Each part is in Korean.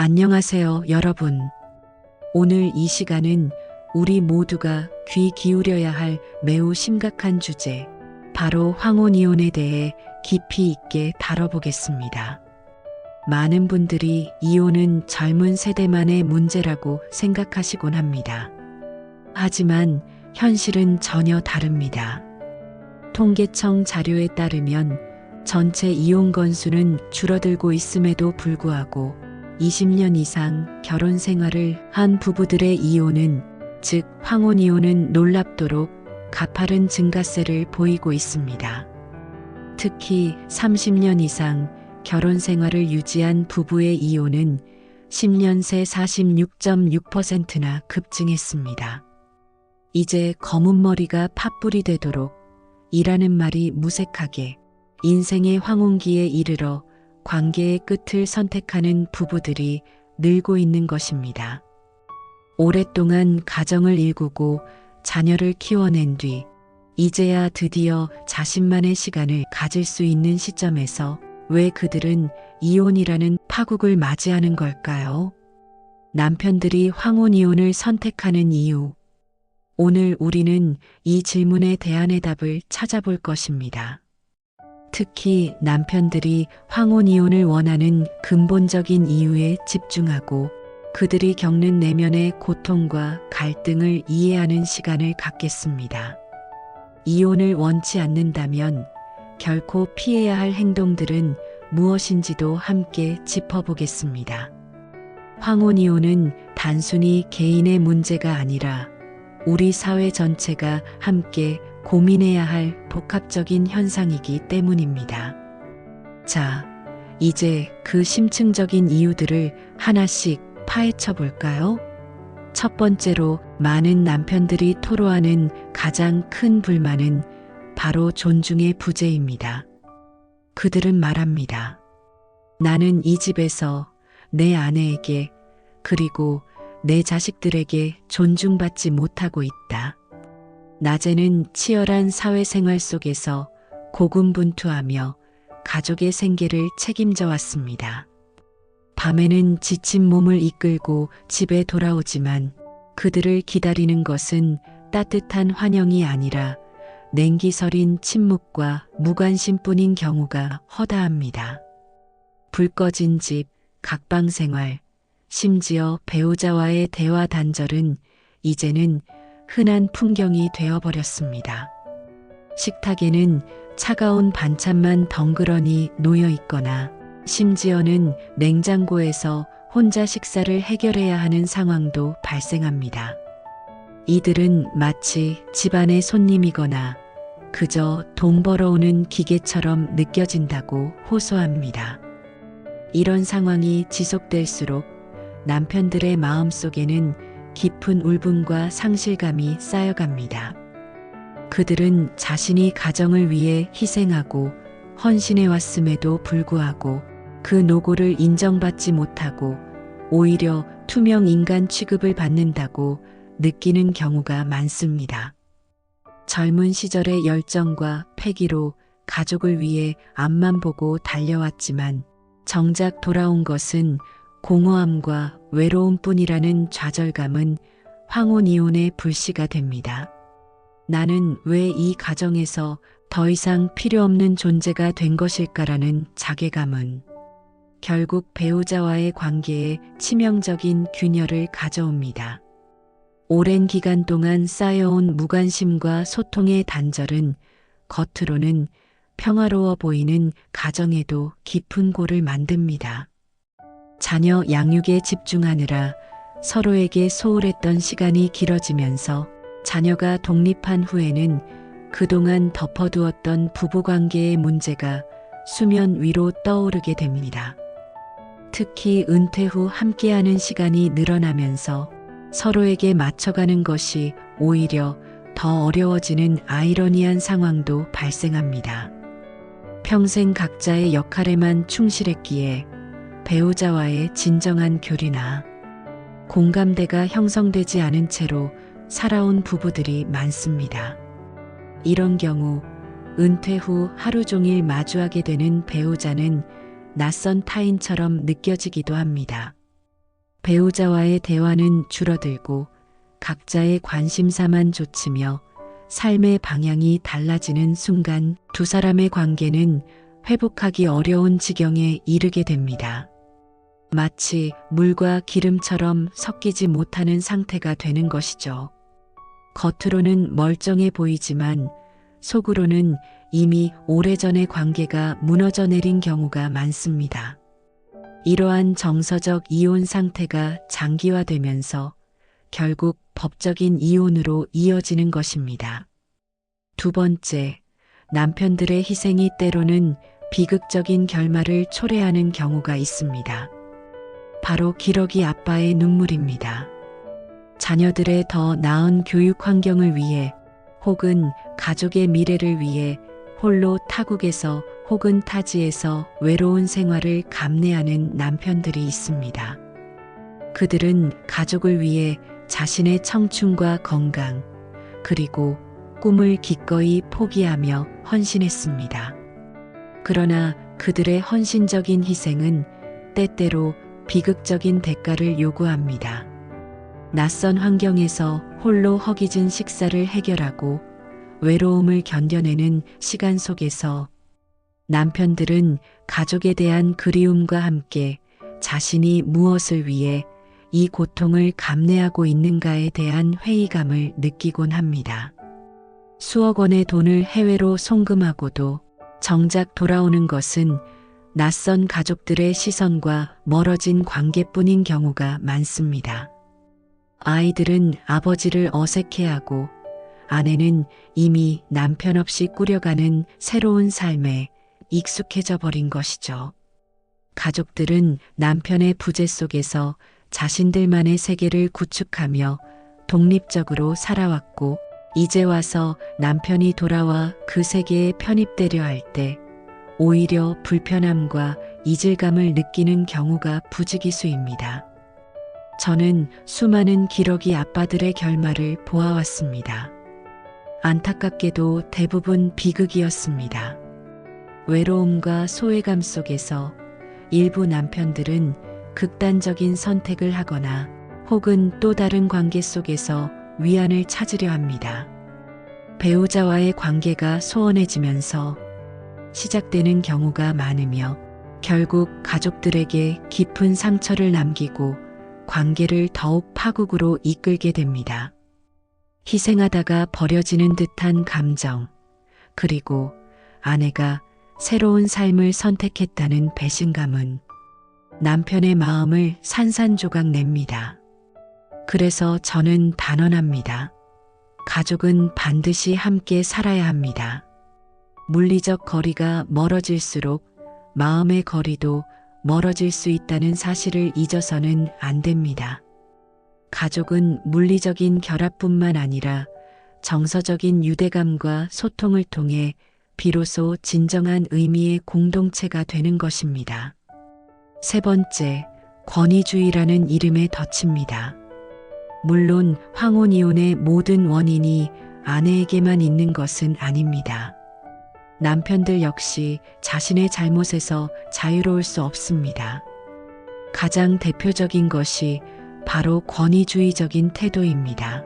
안녕하세요, 여러분. 오늘 이 시간은 우리 모두가 귀 기울여야 할 매우 심각한 주제, 바로 황혼이혼에 대해 깊이 있게 다뤄보겠습니다. 많은 분들이 이혼은 젊은 세대만의 문제라고 생각하시곤 합니다. 하지만 현실은 전혀 다릅니다. 통계청 자료에 따르면 전체 이혼 건수는 줄어들고 있음에도 불구하고 20년 이상 결혼 생활을 한 부부들의 이혼은, 즉 황혼 이혼은 놀랍도록 가파른 증가세를 보이고 있습니다. 특히 30년 이상 결혼 생활을 유지한 부부의 이혼은 10년 새 46.6%나 급증했습니다. 이제 검은 머리가 팥불이 되도록 이라는 말이 무색하게 인생의 황혼기에 이르러 관계의 끝을 선택하는 부부들이 늘고 있는 것입니다. 오랫동안 가정을 일구고 자녀를 키워낸 뒤 이제야 드디어 자신만의 시간을 가질 수 있는 시점에서 왜 그들은 이혼이라는 파국을 맞이하는 걸까요? 남편들이 황혼이혼을 선택하는 이유. 오늘 우리는 이 질문에 대한 해답을 찾아볼 것입니다. 특히 남편들이 황혼 이혼을 원하는 근본적인 이유에 집중하고 그들이 겪는 내면의 고통과 갈등을 이해하는 시간을 갖겠습니다. 이혼을 원치 않는다면 결코 피해야 할 행동들은 무엇인지도 함께 짚어보겠습니다. 황혼 이혼은 단순히 개인의 문제가 아니라 우리 사회 전체가 함께 고민해야 할 복합적인 현상이기 때문입니다. 자, 이제 그 심층적인 이유들을 하나씩 파헤쳐 볼까요? 첫 번째로 많은 남편들이 토로하는 가장 큰 불만은 바로 존중의 부재입니다. 그들은 말합니다. 나는 이 집에서 내 아내에게 그리고 내 자식들에게 존중받지 못하고 있다. 낮에는 치열한 사회생활 속에서 고군분투하며 가족의 생계를 책임져 왔습니다. 밤에는 지친 몸을 이끌고 집에 돌아오지만 그들을 기다리는 것은 따뜻한 환영이 아니라 냉기 서린 침묵과 무관심뿐인 경우가 허다합니다. 불 꺼진 집, 각방 생활, 심지어 배우자와의 대화 단절은 이제는 흔한 풍경이 되어버렸습니다. 식탁에는 차가운 반찬만 덩그러니 놓여 있거나 심지어는 냉장고에서 혼자 식사를 해결해야 하는 상황도 발생합니다. 이들은 마치 집안의 손님이거나 그저 돈 벌어오는 기계처럼 느껴진다고 호소합니다. 이런 상황이 지속될수록 남편들의 마음 속에는 깊은 울분과 상실감이 쌓여갑니다. 그들은 자신이 가정을 위해 희생하고 헌신해 왔음에도 불구하고 그 노고를 인정받지 못하고 오히려 투명 인간 취급을 받는다고 느끼는 경우가 많습니다. 젊은 시절의 열정과 패기로 가족을 위해 앞만 보고 달려왔지만 정작 돌아온 것은 공허함과 외로움뿐이라는 좌절감은 황혼이혼의 불씨가 됩니다. 나는 왜 이 가정에서 더 이상 필요 없는 존재가 된 것일까라는 자괴감은 결국 배우자와의 관계에 치명적인 균열을 가져옵니다. 오랜 기간 동안 쌓여온 무관심과 소통의 단절은 겉으로는 평화로워 보이는 가정에도 깊은 골을 만듭니다. 자녀 양육에 집중하느라 서로에게 소홀했던 시간이 길어지면서 자녀가 독립한 후에는 그동안 덮어두었던 부부관계의 문제가 수면 위로 떠오르게 됩니다. 특히 은퇴 후 함께하는 시간이 늘어나면서 서로에게 맞춰가는 것이 오히려 더 어려워지는 아이러니한 상황도 발생합니다. 평생 각자의 역할에만 충실했기에 배우자와의 진정한 교리나 공감대가 형성되지 않은 채로 살아온 부부들이 많습니다. 이런 경우 은퇴 후 하루 종일 마주하게 되는 배우자는 낯선 타인처럼 느껴지기도 합니다. 배우자와의 대화는 줄어들고 각자의 관심사만 좇으며 삶의 방향이 달라지는 순간 두 사람의 관계는 회복하기 어려운 지경에 이르게 됩니다. 마치 물과 기름처럼 섞이지 못하는 상태가 되는 것이죠. 겉으로는 멀쩡해 보이지만 속으로는 이미 오래전의 관계가 무너져 내린 경우가 많습니다. 이러한 정서적 이혼 상태가 장기화되면서 결국 법적인 이혼으로 이어지는 것입니다. 두 번째, 남편들의 희생이 때로는 비극적인 결말을 초래하는 경우가 있습니다. 바로 기러기 아빠의 눈물입니다. 자녀들의 더 나은 교육 환경을 위해 혹은 가족의 미래를 위해 홀로 타국에서 혹은 타지에서 외로운 생활을 감내하는 남편들이 있습니다. 그들은 가족을 위해 자신의 청춘과 건강, 그리고 꿈을 기꺼이 포기하며 헌신했습니다. 그러나 그들의 헌신적인 희생은 때때로 비극적인 대가를 요구합니다. 낯선 환경에서 홀로 허기진 식사를 해결하고 외로움을 견뎌내는 시간 속에서 남편들은 가족에 대한 그리움과 함께 자신이 무엇을 위해 이 고통을 감내하고 있는가에 대한 회의감을 느끼곤 합니다. 수억 원의 돈을 해외로 송금하고도 정작 돌아오는 것은 낯선 가족들의 시선과 멀어진 관계뿐인 경우가 많습니다. 아이들은 아버지를 어색해하고 아내는 이미 남편 없이 꾸려가는 새로운 삶에 익숙해져 버린 것이죠. 가족들은 남편의 부재 속에서 자신들만의 세계를 구축하며 독립적으로 살아왔고 이제 와서 남편이 돌아와 그 세계에 편입되려 할 때 오히려 불편함과 이질감을 느끼는 경우가 부지기수입니다. 저는 수많은 기러기 아빠들의 결말을 보아왔습니다. 안타깝게도 대부분 비극이었습니다. 외로움과 소외감 속에서 일부 남편들은 극단적인 선택을 하거나 혹은 또 다른 관계 속에서 위안을 찾으려 합니다. 배우자와의 관계가 소원해지면서 시작되는 경우가 많으며 결국 가족들에게 깊은 상처를 남기고 관계를 더욱 파국으로 이끌게 됩니다. 희생하다가 버려지는 듯한 감정, 그리고 아내가 새로운 삶을 선택했다는 배신감은 남편의 마음을 산산조각 냅니다. 그래서 저는 단언합니다. 가족은 반드시 함께 살아야 합니다. 물리적 거리가 멀어질수록 마음의 거리도 멀어질 수 있다는 사실을 잊어서는 안 됩니다. 가족은 물리적인 결합뿐만 아니라 정서적인 유대감과 소통을 통해 비로소 진정한 의미의 공동체가 되는 것입니다. 세 번째, 권위주의라는 이름에 덧칩니다. 물론 황혼이혼의 모든 원인이 아내에게만 있는 것은 아닙니다. 남편들 역시 자신의 잘못에서 자유로울 수 없습니다. 가장 대표적인 것이 바로 권위주의적인 태도입니다.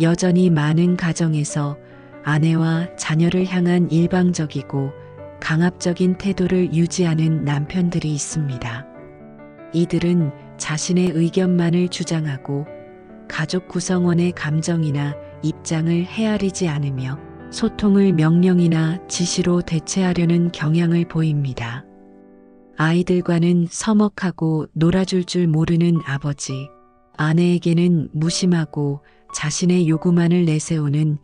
여전히 많은 가정에서 아내와 자녀를 향한 일방적이고 강압적인 태도를 유지하는 남편들이 있습니다. 이들은 자신의 의견만을 주장하고 가족 구성원의 감정이나 입장을 헤아리지 않으며 소통을 명령이나 지시로 대체하려는 경향을 보입니다. 아이들과는 서먹하고 놀아줄 줄 모르는 아버지, 아내에게는 무심하고 자신의 요구만을 내세우는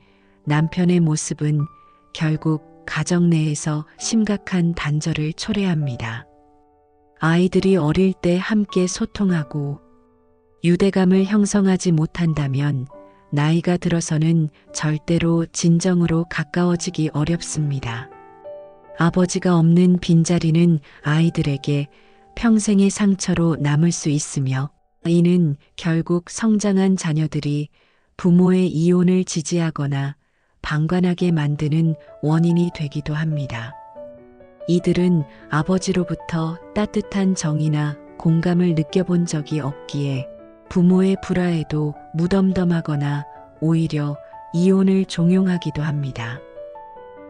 남편의 모습은 결국 가정 내에서 심각한 단절을 초래합니다. 아이들이 어릴 때 함께 소통하고 유대감을 형성하지 못한다면 나이가 들어서는 절대로 진정으로 가까워지기 어렵습니다. 아버지가 없는 빈자리는 아이들에게 평생의 상처로 남을 수 있으며 이는 결국 성장한 자녀들이 부모의 이혼을 지지하거나 방관하게 만드는 원인이 되기도 합니다. 이들은 아버지로부터 따뜻한 정이나 공감을 느껴본 적이 없기에 부모의 불화에도 무덤덤하거나 오히려 이혼을 종용하기도 합니다.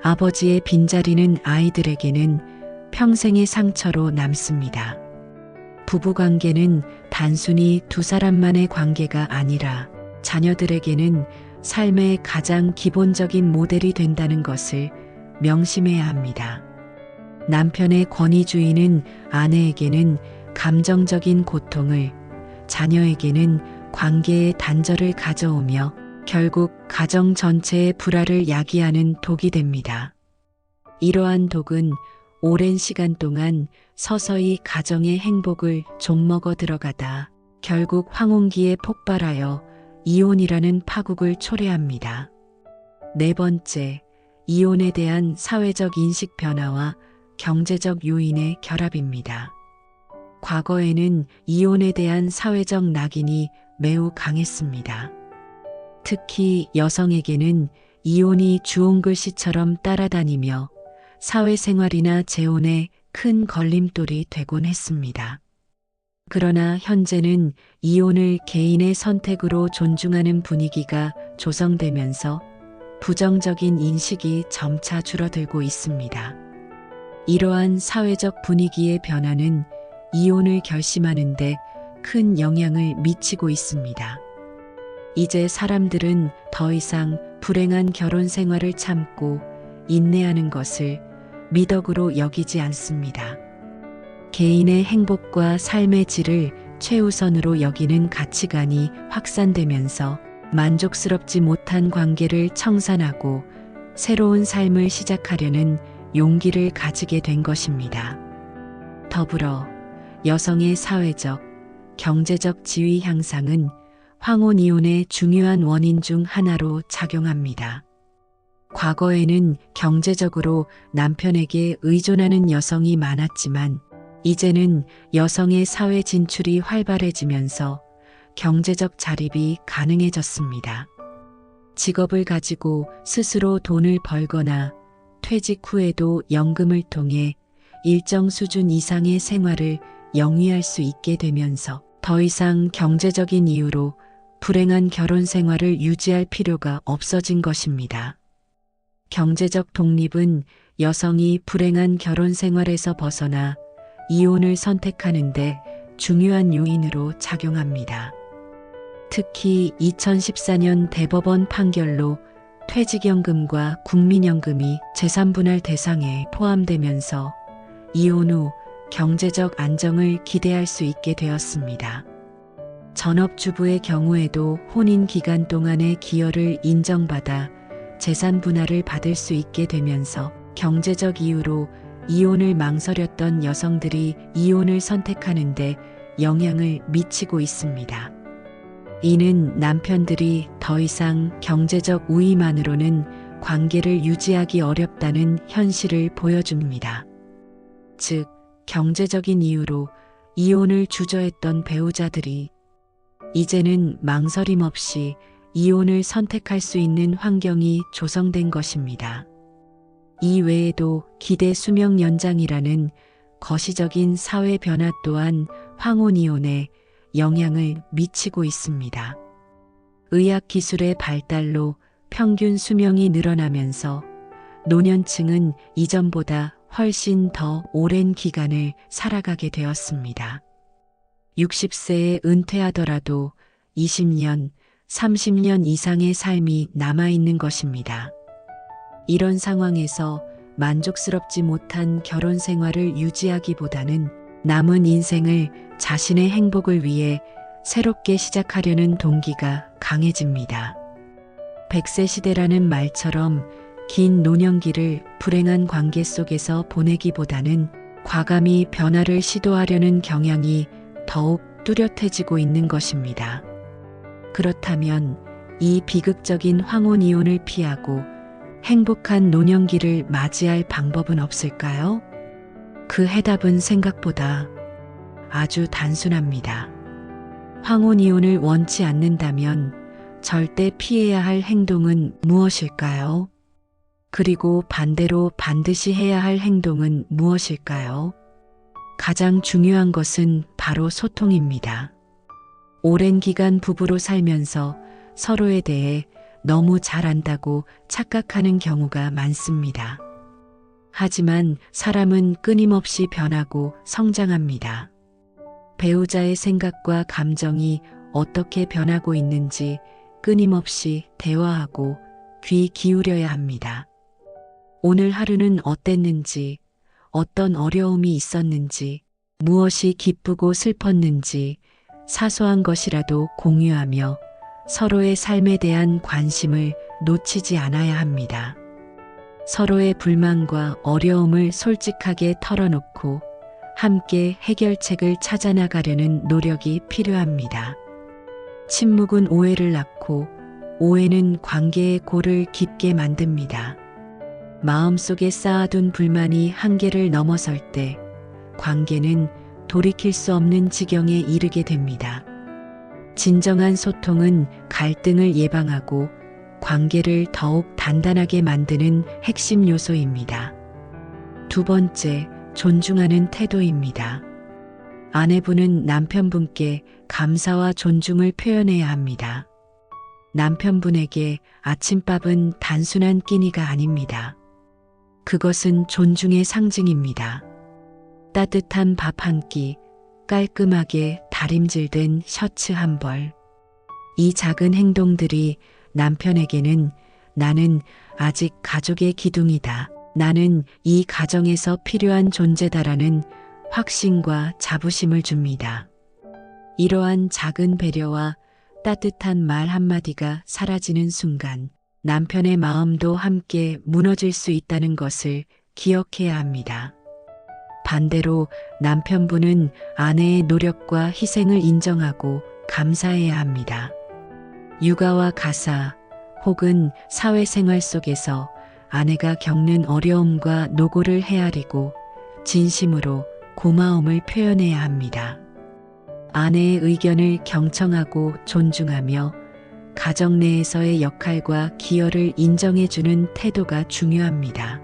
아버지의 빈자리는 아이들에게는 평생의 상처로 남습니다. 부부 관계는 단순히 두 사람만의 관계가 아니라 자녀들에게는 삶의 가장 기본적인 모델이 된다는 것을 명심해야 합니다. 남편의 권위주의는 아내에게는 감정적인 고통을, 자녀에게는 관계의 단절을 가져오며 결국 가정 전체의 불화를 야기하는 독이 됩니다. 이러한 독은 오랜 시간 동안 서서히 가정의 행복을 좀먹어 들어가다 결국 황혼기에 폭발하여 이혼이라는 파국을 초래합니다. 네 번째, 이혼에 대한 사회적 인식 변화와 경제적 요인의 결합입니다. 과거에는 이혼에 대한 사회적 낙인이 매우 강했습니다. 특히 여성에게는 이혼이 주홍 글씨처럼 따라다니며 사회생활이나 재혼에 큰 걸림돌이 되곤 했습니다. 그러나 현재는 이혼을 개인의 선택으로 존중하는 분위기가 조성되면서 부정적인 인식이 점차 줄어들고 있습니다. 이러한 사회적 분위기의 변화는 이혼을 결심하는데 큰 영향을 미치고 있습니다. 이제 사람들은 더 이상 불행한 결혼 생활을 참고 인내하는 것을 미덕으로 여기지 않습니다. 개인의 행복과 삶의 질을 최우선으로 여기는 가치관이 확산되면서 만족스럽지 못한 관계를 청산하고 새로운 삶을 시작하려는 용기를 가지게 된 것입니다. 더불어 여성의 사회적, 경제적 지위 향상은 황혼 이혼의 중요한 원인 중 하나로 작용합니다. 과거에는 경제적으로 남편에게 의존하는 여성이 많았지만 이제는 여성의 사회 진출이 활발해지면서 경제적 자립이 가능해졌습니다. 직업을 가지고 스스로 돈을 벌거나 퇴직 후에도 연금을 통해 일정 수준 이상의 생활을 영위할 수 있게 되면서 더 이상 경제적인 이유로 불행한 결혼 생활을 유지할 필요가 없어진 것입니다. 경제적 독립은 여성이 불행한 결혼 생활에서 벗어나 이혼을 선택하는데 중요한 요인으로 작용합니다. 특히 2014년 대법원 판결로 퇴직연금과 국민연금이 재산분할 대상에 포함되면서 이혼 후 경제적 안정을 기대할 수 있게 되었습니다. 전업주부의 경우에도 혼인 기간 동안의 기여를 인정받아 재산 분할을 받을 수 있게 되면서 경제적 이유로 이혼을 망설였던 여성들이 이혼을 선택하는데 영향을 미치고 있습니다. 이는 남편들이 더 이상 경제적 우위만으로는 관계를 유지하기 어렵다는 현실을 보여줍니다. 즉, 경제적인 이유로 이혼을 주저했던 배우자들이 이제는 망설임 없이 이혼을 선택할 수 있는 환경이 조성된 것입니다. 이 외에도 기대 수명 연장이라는 거시적인 사회 변화 또한 황혼 이혼에 영향을 미치고 있습니다. 의학 기술의 발달로 평균 수명이 늘어나면서 노년층은 이전보다 훨씬 더 오랜 기간을 살아가게 되었습니다. 60세에 은퇴하더라도 20년, 30년 이상의 삶이 남아있는 것입니다. 이런 상황에서 만족스럽지 못한 결혼 생활을 유지하기보다는 남은 인생을 자신의 행복을 위해 새롭게 시작하려는 동기가 강해집니다. 백세 시대라는 말처럼 긴 노년기를 불행한 관계 속에서 보내기보다는 과감히 변화를 시도하려는 경향이 더욱 뚜렷해지고 있는 것입니다. 그렇다면 이 비극적인 황혼 이혼을 피하고 행복한 노년기를 맞이할 방법은 없을까요? 그 해답은 생각보다 아주 단순합니다. 황혼 이혼을 원치 않는다면 절대 피해야 할 행동은 무엇일까요? 그리고 반대로 반드시 해야 할 행동은 무엇일까요? 가장 중요한 것은 바로 소통입니다. 오랜 기간 부부로 살면서 서로에 대해 너무 잘 안다고 착각하는 경우가 많습니다. 하지만 사람은 끊임없이 변하고 성장합니다. 배우자의 생각과 감정이 어떻게 변하고 있는지 끊임없이 대화하고 귀 기울여야 합니다. 오늘 하루는 어땠는지, 어떤 어려움이 있었는지, 무엇이 기쁘고 슬펐는지, 사소한 것이라도 공유하며 서로의 삶에 대한 관심을 놓치지 않아야 합니다. 서로의 불만과 어려움을 솔직하게 털어놓고 함께 해결책을 찾아나가려는 노력이 필요합니다. 침묵은 오해를 낳고 오해는 관계의 골을 깊게 만듭니다. 마음속에 쌓아둔 불만이 한계를 넘어설 때 관계는 돌이킬 수 없는 지경에 이르게 됩니다. 진정한 소통은 갈등을 예방하고 관계를 더욱 단단하게 만드는 핵심 요소입니다. 두 번째, 존중하는 태도입니다. 아내분은 남편분께 감사와 존중을 표현해야 합니다. 남편분에게 아침밥은 단순한 끼니가 아닙니다. 그것은 존중의 상징입니다. 따뜻한 밥 한 끼, 깔끔하게 다림질된 셔츠 한 벌. 이 작은 행동들이 남편에게는 나는 아직 가족의 기둥이다. 나는 이 가정에서 필요한 존재다라는 확신과 자부심을 줍니다. 이러한 작은 배려와 따뜻한 말 한마디가 사라지는 순간 남편의 마음도 함께 무너질 수 있다는 것을 기억해야 합니다. 반대로 남편분은 아내의 노력과 희생을 인정하고 감사해야 합니다. 육아와 가사 혹은 사회생활 속에서 아내가 겪는 어려움과 노고를 헤아리고 진심으로 고마움을 표현해야 합니다. 아내의 의견을 경청하고 존중하며 가정 내에서의 역할과 기여를 인정해주는 태도가 중요합니다.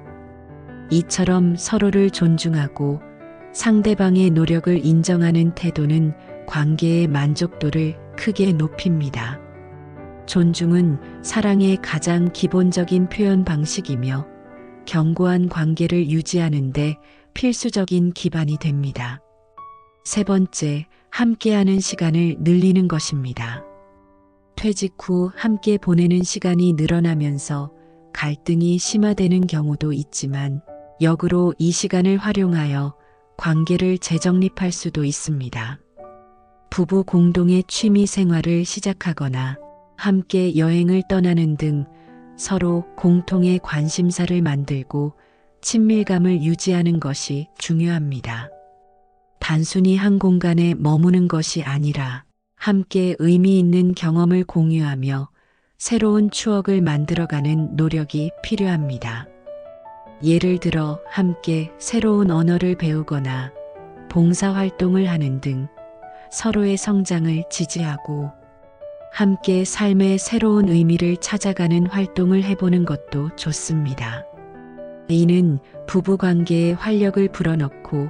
이처럼 서로를 존중하고 상대방의 노력을 인정하는 태도는 관계의 만족도를 크게 높입니다. 존중은 사랑의 가장 기본적인 표현 방식이며 견고한 관계를 유지하는데 필수적인 기반이 됩니다. 세 번째, 함께하는 시간을 늘리는 것입니다. 퇴직 후 함께 보내는 시간이 늘어나면서 갈등이 심화되는 경우도 있지만 역으로 이 시간을 활용하여 관계를 재정립할 수도 있습니다. 부부 공동의 취미 생활을 시작하거나 함께 여행을 떠나는 등 서로 공통의 관심사를 만들고 친밀감을 유지하는 것이 중요합니다. 단순히 한 공간에 머무는 것이 아니라 함께 의미 있는 경험을 공유하며 새로운 추억을 만들어가는 노력이 필요합니다. 예를 들어 함께 새로운 언어를 배우거나 봉사활동을 하는 등 서로의 성장을 지지하고 함께 삶의 새로운 의미를 찾아가는 활동을 해보는 것도 좋습니다. 이는 부부 관계에 활력을 불어넣고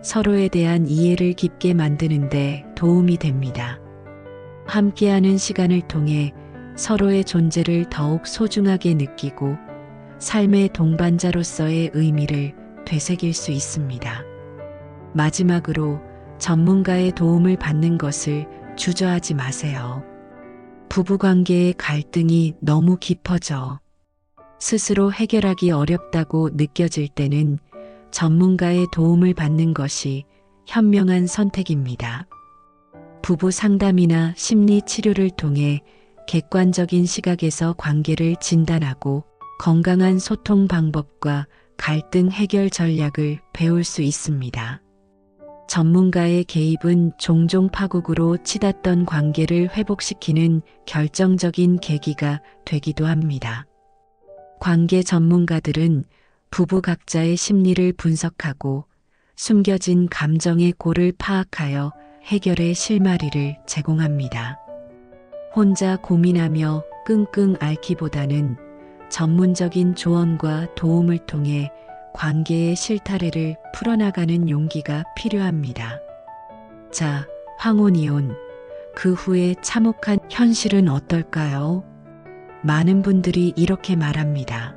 서로에 대한 이해를 깊게 만드는데 도움이 됩니다. 함께하는 시간을 통해 서로의 존재를 더욱 소중하게 느끼고 삶의 동반자로서의 의미를 되새길 수 있습니다. 마지막으로 전문가의 도움을 받는 것을 주저하지 마세요. 부부 관계의 갈등이 너무 깊어져 스스로 해결하기 어렵다고 느껴질 때는 전문가의 도움을 받는 것이 현명한 선택입니다. 부부 상담이나 심리 치료를 통해 객관적인 시각에서 관계를 진단하고 건강한 소통 방법과 갈등 해결 전략을 배울 수 있습니다. 전문가의 개입은 종종 파국으로 치닫던 관계를 회복시키는 결정적인 계기가 되기도 합니다. 관계 전문가들은 부부 각자의 심리를 분석하고 숨겨진 감정의 골을 파악하여 해결의 실마리를 제공합니다. 혼자 고민하며 끙끙 앓기보다는 전문적인 조언과 도움을 통해 관계의 실타래를 풀어나가는 용기가 필요합니다. 자, 황혼이혼. 그 후에 참혹한 현실은 어떨까요? 많은 분들이 이렇게 말합니다.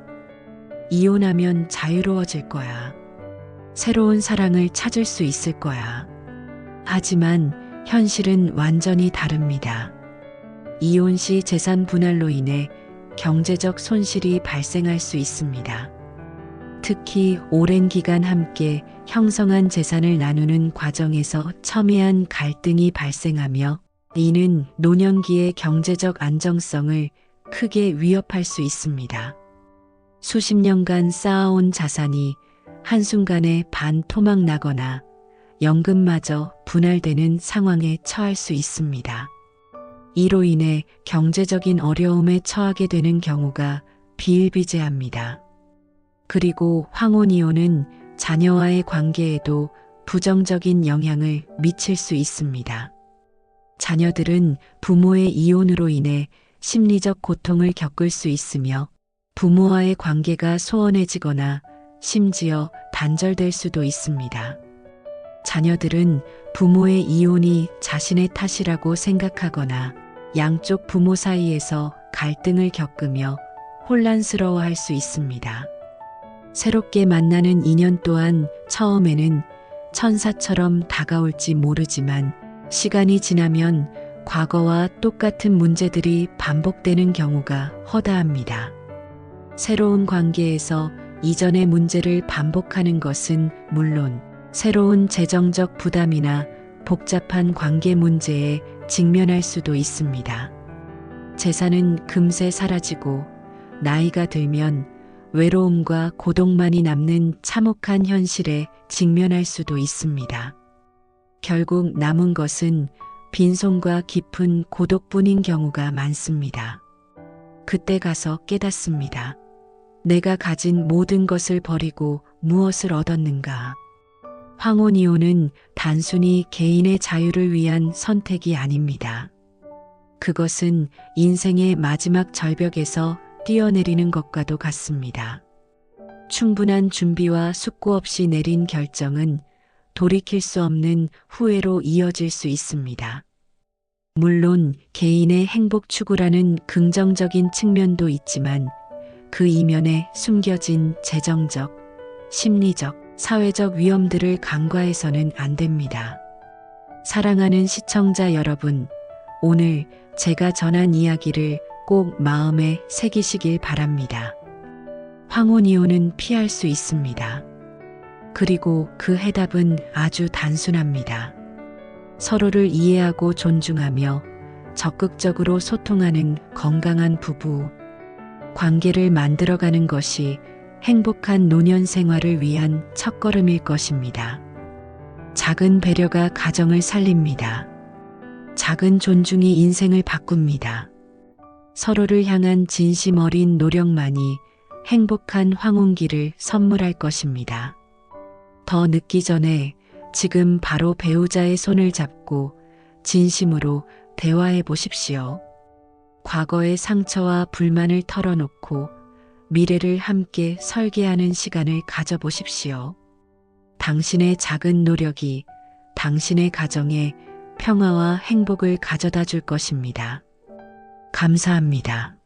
이혼하면 자유로워질 거야. 새로운 사랑을 찾을 수 있을 거야. 하지만 현실은 완전히 다릅니다. 이혼 시 재산 분할로 인해 경제적 손실이 발생할 수 있습니다. 특히 오랜 기간 함께 형성한 재산을 나누는 과정에서 첨예한 갈등이 발생하며 이는 노년기의 경제적 안정성을 크게 위협할 수 있습니다. 수십 년간 쌓아온 자산이 한순간에 반토막 나거나 연금마저 분할되는 상황에 처할 수 있습니다. 이로 인해 경제적인 어려움에 처하게 되는 경우가 비일비재합니다. 그리고 황혼이혼은 자녀와의 관계에도 부정적인 영향을 미칠 수 있습니다. 자녀들은 부모의 이혼으로 인해 심리적 고통을 겪을 수 있으며 부모와의 관계가 소원해지거나 심지어 단절될 수도 있습니다. 자녀들은 부모의 이혼이 자신의 탓이라고 생각하거나 양쪽 부모 사이에서 갈등을 겪으며 혼란스러워 할 수 있습니다. 새롭게 만나는 인연 또한 처음에는 천사처럼 다가올지 모르지만 시간이 지나면 과거와 똑같은 문제들이 반복되는 경우가 허다합니다. 새로운 관계에서 이전의 문제를 반복하는 것은 물론 새로운 재정적 부담이나 복잡한 관계 문제에 직면할 수도 있습니다. 재산은 금세 사라지고 나이가 들면 외로움과 고독만이 남는 참혹한 현실에 직면할 수도 있습니다. 결국 남은 것은 빈손과 깊은 고독뿐인 경우가 많습니다. 그때 가서 깨닫습니다. 내가 가진 모든 것을 버리고 무엇을 얻었는가? 황혼이혼은 단순히 개인의 자유를 위한 선택이 아닙니다. 그것은 인생의 마지막 절벽에서 뛰어내리는 것과도 같습니다. 충분한 준비와 숙고 없이 내린 결정은 돌이킬 수 없는 후회로 이어질 수 있습니다. 물론 개인의 행복 추구라는 긍정적인 측면도 있지만 그 이면에 숨겨진 재정적, 심리적, 사회적 위험들을 간과해서는 안 됩니다. 사랑하는 시청자 여러분, 오늘 제가 전한 이야기를 꼭 마음에 새기시길 바랍니다. 황혼이혼은 피할 수 있습니다. 그리고 그 해답은 아주 단순합니다. 서로를 이해하고 존중하며 적극적으로 소통하는 건강한 부부, 관계를 만들어가는 것이 행복한 노년 생활을 위한 첫걸음일 것입니다. 작은 배려가 가정을 살립니다. 작은 존중이 인생을 바꿉니다. 서로를 향한 진심 어린 노력만이 행복한 황혼기를 선물할 것입니다. 더 늦기 전에 지금 바로 배우자의 손을 잡고 진심으로 대화해 보십시오. 과거의 상처와 불만을 털어놓고 미래를 함께 설계하는 시간을 가져보십시오. 당신의 작은 노력이 당신의 가정에 평화와 행복을 가져다 줄 것입니다. 감사합니다.